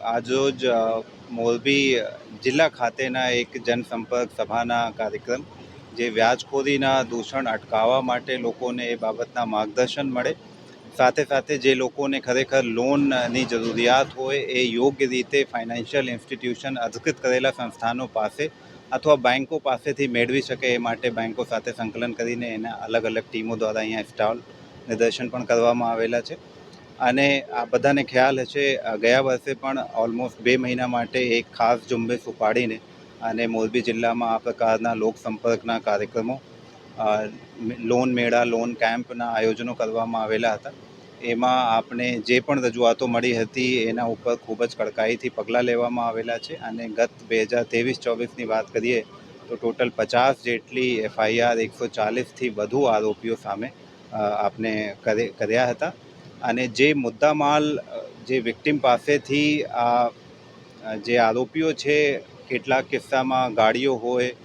આજરોજ મોરબી જિલ્લા ખાતેના એક જનસંપર્ક સભાના કાર્યક્રમ, જે વ્યાજખોરીના દૂષણ અટકાવવા માટે લોકોને એ બાબતના માર્ગદર્શન મળે. સાથે સાથે જે લોકોને ખરેખર લોનની જરૂરિયાત હોય, એ યોગ્ય રીતે ફાઇનાન્શિયલ ઇન્સ્ટિટ્યુશન અધિકૃત કરેલા સંસ્થાનો પાસે અથવા બેન્કો પાસેથી મેળવી શકે એ માટે બેન્કો સાથે સંકલન કરીને એના અલગ અલગ ટીમો દ્વારા અહીંયા સ્ટોલ નિદર્શન પણ કરવામાં આવેલા છે. અને આ બધાને ખ્યાલ હશે ગયા વર્ષે પણ ઓલમોસ્ટ બે મહિના માટે એક ખાસ ઝુંબેશ ઉપાડીને અને મોરબી જિલ્લામાં આ પ્રકારના લોક સંપર્કના કાર્યક્રમો લોન મેળા લોન કેમ્પના આયોજનો કરવામાં આવેલા હતા. એમાં આપણે જે પણ રજૂઆતો મળી હતી એના ઉપર ખૂબ જ કડકાઈથી પગલાં લેવામાં આવેલા છે અને ગત બે હજાર ત્રેવીસ, ચોવીસની વાત કરીએ તો ટોટલ પચાસ જેટલી એફઆઈઆર એકસો ચાલીસથી વધુ આરોપીઓ સામે આપણે કરે, કર્યા હતા. અને જે મુદ્દામાલ જે વિક્ટિમ પાસેથી આ જે આરોપીઓ છે, કેટલાક કિસ્સામાં ગાડીઓ હોય,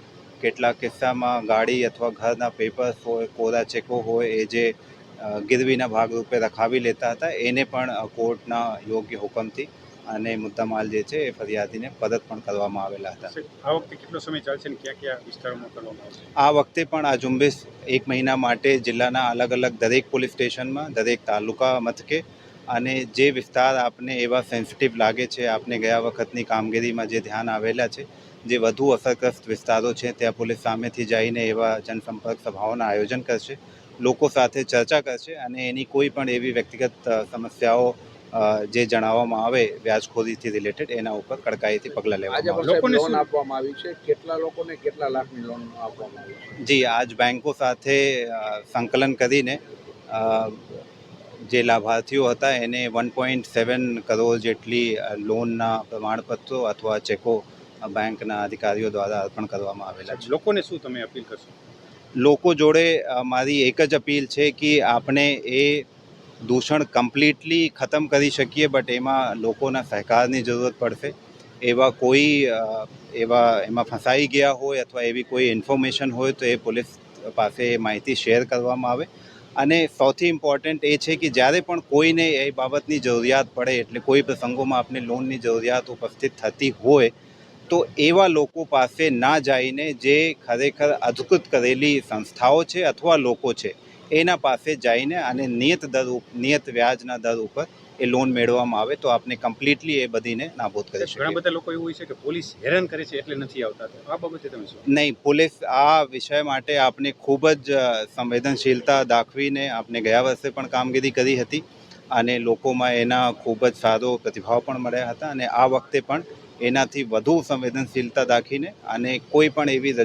કેટલાક કિસ્સામાં ગાડી અથવા ઘરના પેપર્સ હોય, કોરા ચેકો હોય, એ જે ગીરવીના ભાગરૂપે રખાવી લેતા હતા, એને પણ કોર્ટના યોગ્ય હુકમથી અને મુદ્દામાલ જે છે એ ફરિયાદીને પરત પણ કરવામાં આવેલા હતા. આ વખતે કેટલો સમય ચાલશે ને કયા કયા વિસ્તારોમાં કરવામાં આવશે આ વખતે પણ આ ઝુંબેશ એક મહિના માટે જિલ્લાના અલગ અલગ દરેક પોલીસ સ્ટેશનમાં દરેક તાલુકા મથકે અને જે વિસ્તાર આપને એવા સેન્સિટિવ લાગે છે આપને ગયા વખતની કામગીરીમાં જે ધ્યાન આવેલા છે જે વધુ અસરગ્રસ્ત વિસ્તારો છે ત્યાં પોલીસ સામેથી જઈને એવા જનસંપર્ક સભાઓના આયોજન કરશે લોકો સાથે ચર્ચા કરશે અને એની કોઈ પણ એવી વ્યક્તિગત સમસ્યાઓ જે જણાવવામાં આવે વ્યાજખોરીથી રિલેટેડ એના ઉપર કડકાઈથી પગલાં લેવામાં લોકોને લોન આપવામાં આવી છે? કેટલા લોકોને કેટલા લાખની લોન આપવામાં આવી જી આજ બેન્કો સાથે સંકલન કરીને જે લાભાર્થીઓ હતા એને વન પોઈન્ટ સેવન કરોડ જેટલી લોનના પ્રમાણપત્રો અથવા ચેકો બેંકના અધિકારીઓ દ્વારા અર્પણ કરવામાં આવેલા છે. લોકોને શું તમે અપીલ કરશો? લોકો જોડે મારી એક જ અપીલ છે કે આપણે એ દૂષણ કમ્પ્લીટલી ખતમ કરી શકીએ બટ એમાં લોકોના સહકારની જરૂરત પડશે. એવા કોઈ એવા એમાં ફસાઈ ગયા હોય અથવા એવી કોઈ ઇન્ફોર્મેશન હોય તો એ પોલીસ પાસે એ માહિતી શેર કરવામાં આવે. અને સૌથી ઇમ્પોર્ટન્ટ એ છે કે જ્યારે પણ કોઈને એ બાબતની જરૂરિયાત પડે, એટલે કોઈ પ્રસંગોમાં આપને લોનની જરૂરિયાત ઉપસ્થિત થતી હોય, તો એવા લોકો પાસે ના જઈને જે ખરેખર અધિકૃત કરેલી સંસ્થાઓ છે અથવા લોકો છે એના પાસે જઈને અને નિયત દર નિયત વ્યાજના દર ઉપર એ લોન મેળવવામાં આવે તો આપણે કમ્પ્લીટલી એ બધીને નાબૂદ કરી ઘણા બધા લોકો એવું હોય છે કે પોલીસ હેરાન કરે છે એટલે નથી આવતા. આ બાબતે તમે શું? નહીં પોલીસ આ વિષય માટે આપણે ખૂબ જ સંવેદનશીલતા દાખવીને આપણે ગયા વર્ષે પણ કામગીરી કરી હતી અને લોકોમાં એના ખૂબ જ સારો પ્રતિભાવ પણ મળ્યા હતા અને આ વખતે પણ એનાથી વધુ સંવેદનશીલતા દાખીને અને કોઈ પણ એવી રજૂ